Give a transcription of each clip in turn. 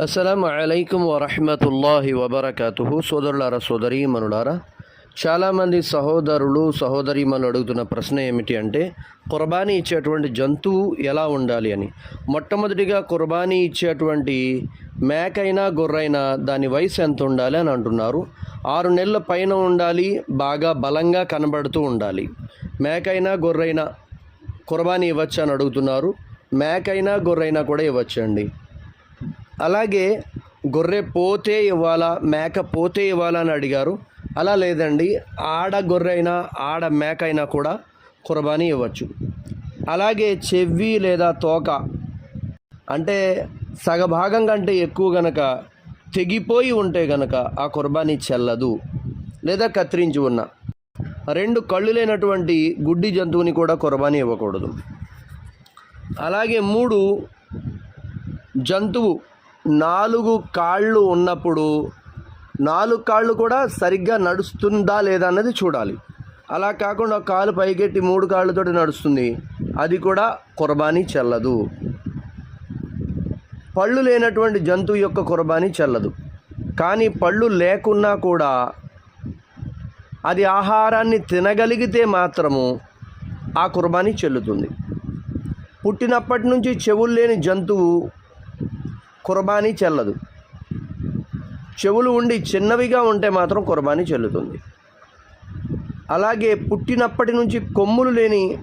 అస్సలం అలైకుం వరహమతుల్లాహి వబర్కతు సోదరులారా సోదరీమణులారా చాలామంది సహోదరులు సహోదరీమణులు అడుగుతున్న ప్రశ్న ఏమిటి అంటే కుర్బానీ ఇచ్చేటువంటి జంతువు ఎలా ఉండాలి అని. మొట్టమొదటిగా కుర్బానీ ఇచ్చేటువంటి మేకైనా గొర్రైనా దాని వయసు ఎంత ఉండాలి అని అంటున్నారు. ఆరు నెలల పైన ఉండాలి బాగా బలంగా కనబడుతూ ఉండాలి. మేకైనా గొర్రైనా కుర్బానీ ఇవ్వచ్చు అని అడుగుతున్నారు. మేకైనా గొర్రైనా కూడా ఇవ్వచ్చండి. అలాగే గొర్రె పోతే ఇవ్వాలా మేక పోతే ఇవ్వాలా అని అడిగారు. అలా లేదండి. ఆడ గొర్రె అయినా ఆడ మేక అయినా కూడా కుర్బానీ ఇవ్వచ్చు. అలాగే చెవి లేదా తోక అంటే సగభాగం కంటే ఎక్కువ గనక తెగిపోయి ఉంటే గనక ఆ కుర్బానీ చెల్లదు లేదా కత్తిరించి ఉన్న. రెండు కళ్ళు లేనటువంటి గుడ్డి జంతువుని కూడా కుర్బానీ ఇవ్వకూడదు. అలాగే మూడు జంతువు నాలుగు కాళ్ళు ఉన్నప్పుడు నాలుగు కాళ్ళు కూడా సరిగ్గా నడుస్తుందా లేదా అన్నది చూడాలి. అలా కాకుండా కాలు పైకెట్టి మూడు కాళ్ళతోటి నడుస్తుంది. అది కూడా కుర్బానీ చెల్లదు. పళ్ళు లేనటువంటి జంతువు యొక్క కుర్బానీ చెల్లదు. కానీ పళ్ళు లేకున్నా కూడా అది ఆహారాన్ని తినగలిగితే మాత్రము ఆ కుర్బానీ చెల్లుతుంది. పుట్టినప్పటి నుంచి చెవులు లేని జంతువు కుర్బానీ చెల్లదు. చెవులు ఉండి చిన్నవిగా ఉంటే మాత్రం కుర్బానీ చెల్లుతుంది. అలాగే పుట్టినప్పటి నుంచి కొమ్ములు లేని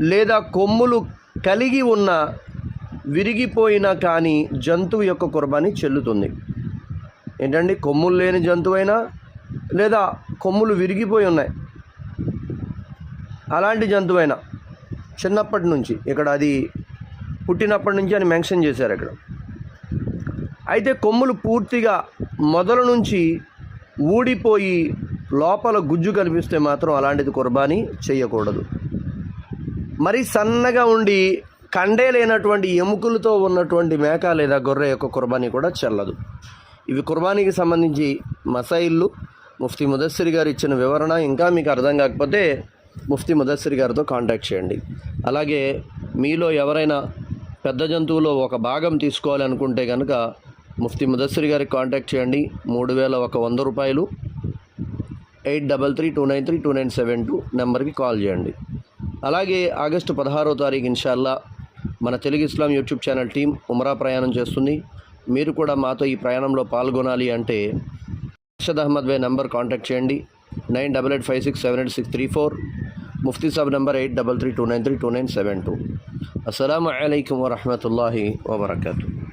లేదా కొమ్ములు కలిగి ఉన్న విరిగిపోయిన కానీ జంతువు యొక్క కుర్బానీ చెల్లుతుంది. ఏంటండి? కొమ్ములు లేని జంతువైనా లేదా కొమ్ములు విరిగిపోయి ఉన్నాయి. అలాంటి జంతువైనా చిన్నప్పటి నుంచి ఇక్కడ అది పుట్టినప్పటి నుంచి అని మెన్షన్ చేశారు ఇక్కడ. అయితే కొమ్ములు పూర్తిగా మొదల నుంచి ఊడిపోయి లోపల గుజ్జు కనిపిస్తే మాత్రం అలాంటిది కుర్బానీ చేయకూడదు మరి సన్నగా ఉండి కండే లేనటువంటి ఎముకలతో ఉన్నటువంటి మేక లేదా గొర్రె యొక్క కుర్బానీ కూడా చెల్లదు. ఇవి కుర్బానీకి సంబంధించి మసైళ్ళు ముఫ్తీ ముదస్సిరి గారు ఇచ్చిన వివరణ ఇంకా మీకు అర్థం కాకపోతే ముఫ్తీ ముదస్సిరి గారితో కాంటాక్ట్ చేయండి. అలాగే మీలో ఎవరైనా పెద్ద జంతువులో ఒక భాగం తీసుకోవాలనుకుంటే కనుక ముఫ్తీ ముదస్సరి గారికి కాంటాక్ట్ చేయండి. మూడు వేల ఒక వంద రూపాయలు. Eight double three two nine three two nine seven two నెంబర్కి కాల్ చేయండి. అలాగే ఆగస్టు పదహారో తారీఖు ఇన్షాల్లా మన Telugu Islam YouTube channel team ఉమరా ప్రయాణం చేస్తుంది. మీరు కూడా మాతో ఈ ప్రయాణంలో పాల్గొనాలి అంటే అర్షద్ అహ్మద్ బై నంబర్ కాంటాక్ట్ చేయండి. Nine double eight five six seven eight six three four. Mufti సాబ్ number eight double three two nine three two nine seven two. అస్సలం అయికం వరహమూల వబర్కూ